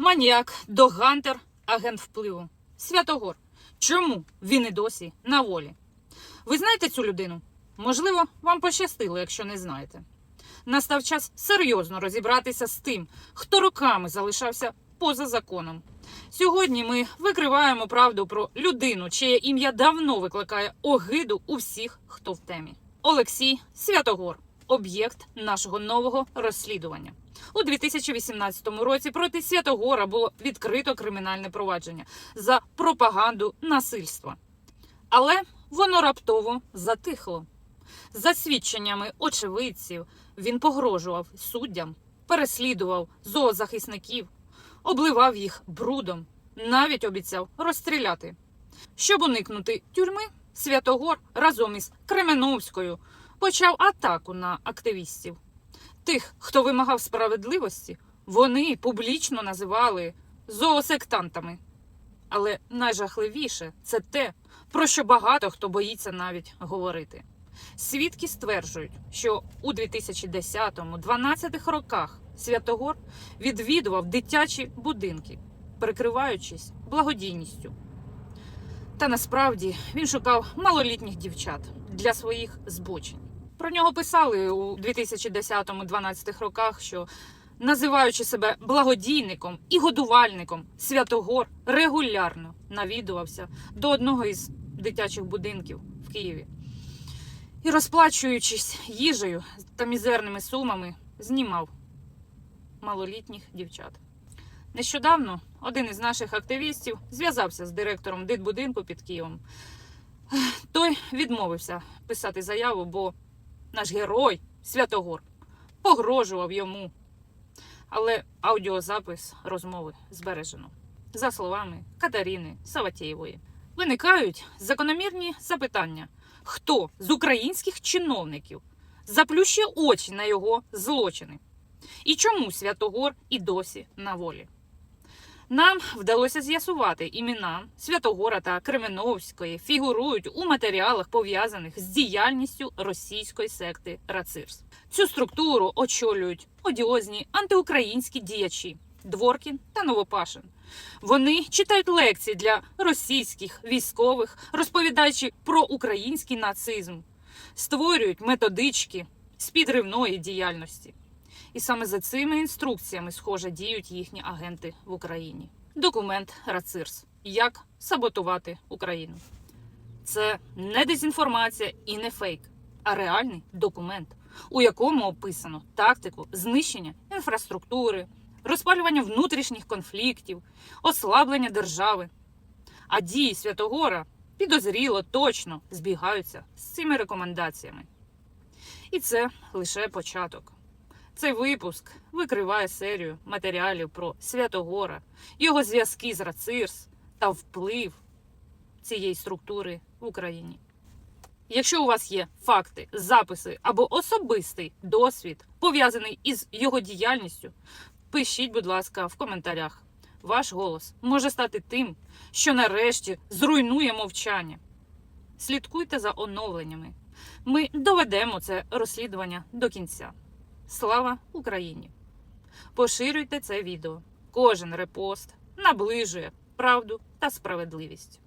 Маніяк, догантер, агент впливу. Святогор. Чому він і досі на волі? Ви знаєте цю людину? Можливо, вам пощастило, якщо не знаєте. Настав час серйозно розібратися з тим, хто роками залишався поза законом. Сьогодні ми викриваємо правду про людину, чиє ім'я давно викликає огиду у всіх, хто в темі. Олексій Святогор, об'єкт нашого нового розслідування. У 2018 році проти Святогора було відкрито кримінальне провадження за пропаганду насильства. Але воно раптово затихло. За свідченнями очевидців, він погрожував суддям, переслідував зоозахисників, обливав їх брудом, навіть обіцяв розстріляти. Щоб уникнути тюрми, Святогор разом із Кременовською почав атаку на активістів. Тих, хто вимагав справедливості, вони публічно називали зоосектантами. Але найжахливіше це те, про що багато хто боїться навіть говорити. Свідки стверджують, що у 2010-12 роках Святогор відвідував дитячі будинки, прикриваючись благодійністю. Та насправді він шукав малолітніх дівчат для своїх збочень. Про нього писали у 2010-12 роках, що називаючи себе благодійником і годувальником, Святогор регулярно навідувався до одного із дитячих будинків в Києві і, розплачуючись їжею та мізерними сумами, знімав малолітніх дівчат. Нещодавно один із наших активістів зв'язався з директором дитбудинку під Києвом. Той відмовився писати заяву, бо наш герой Святогор погрожував йому. Але аудіозапис розмови збережено. За словами Катерини Саватєєвої, виникають закономірні запитання: хто з українських чиновників заплющує очі на його злочини? І чому Святогор і досі на волі? Нам вдалося з'ясувати імена Святогора та Кременовської фігурують у матеріалах, пов'язаних з діяльністю російської секти Рацирс. Цю структуру очолюють одіозні антиукраїнські діячі Дворкін та Новопашин. Вони читають лекції для російських військових, розповідаючи про український нацизм, створюють методички з підривної діяльності. І саме за цими інструкціями, схоже, діють їхні агенти в Україні. Документ Рацирс. Як саботувати Україну. Це не дезінформація і не фейк, а реальний документ, у якому описано тактику знищення інфраструктури, розпалювання внутрішніх конфліктів, ослаблення держави. А дії Святогора підозріло точно збігаються з цими рекомендаціями. І це лише початок. Цей випуск викриває серію матеріалів про Святогора, його зв'язки з Рацирс та вплив цієї структури в Україні. Якщо у вас є факти, записи або особистий досвід, пов'язаний із його діяльністю, пишіть, будь ласка, в коментарях. Ваш голос може стати тим, що нарешті зруйнує мовчання. Слідкуйте за оновленнями. Ми доведемо це розслідування до кінця. Слава Україні! Поширюйте це відео. Кожен репост наближує правду та справедливість.